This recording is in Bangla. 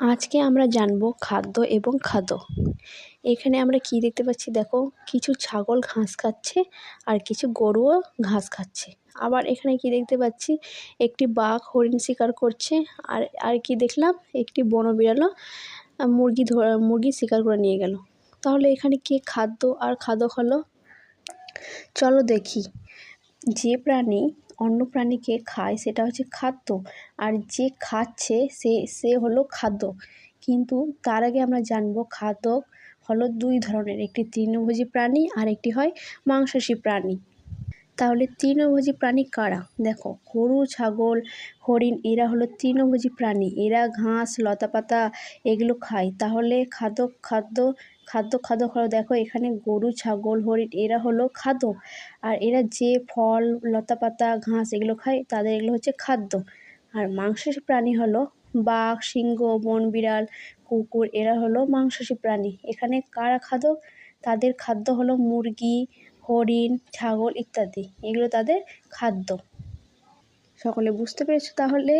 আজকে আমরা জানব খাদ্য এবং খাদ্য। এখানে আমরা কি দেখতে পাচ্ছি? দেখো, কিছু ছাগল ঘাস খাচ্ছে আর কিছু গরুও ঘাস খাচ্ছে। আবার এখানে কি দেখতে পাচ্ছি? একটি বাঘ হরিণ শিকার করছে আর আর কি দেখলাম? একটি বনো বিড়ালও মুরগি ধরে মুরগি শিকার করে নিয়ে গেল। তাহলে এখানে কে খাদ্য আর খাদ্য হলো? চলো দেখি। যে প্রাণী অন্য প্রাণীকে খায় সেটা হচ্ছে খাদ্য। আর যে খাচ্ছে সে সে হলো খাদ্য। কিন্তু তার আগে আমরা জানব খাদ্য হলো দুই ধরনের। একটি তৃণভোজী প্রাণী আর একটি হয় মাংসাশী প্রাণী। তাহলে তৃণভোজী প্রাণী কারা? দেখো, গরু, ছাগল, হরিণ, এরা হলো তৃণভোজী প্রাণী। এরা ঘাস, লতাপাতা এগুলো খায়। তাহলে খাদ্য খাদ্য খাদ্য খাদ্য খাওয়া দেখো এখানে গরু, ছাগল, হরিণ, এরা হলো খাদ্য। আর এরা যে ফল, লতাপাতা, ঘাস এগুলো খায়, তাদের এগুলো হচ্ছে খাদ্য। আর মাংসাশী প্রাণী হলো বাঘ, সিংহ, বন, বিড়াল, কুকুর, এরা হলো মাংসাশী প্রাণী। এখানে কারা খাদ্য? তাদের খাদ্য হলো মুরগি হরিণ ছাগল ইত্যাদি। এগুলো তাদের খাদ্য। সকলে বুঝতে পেরেছ তাহলে?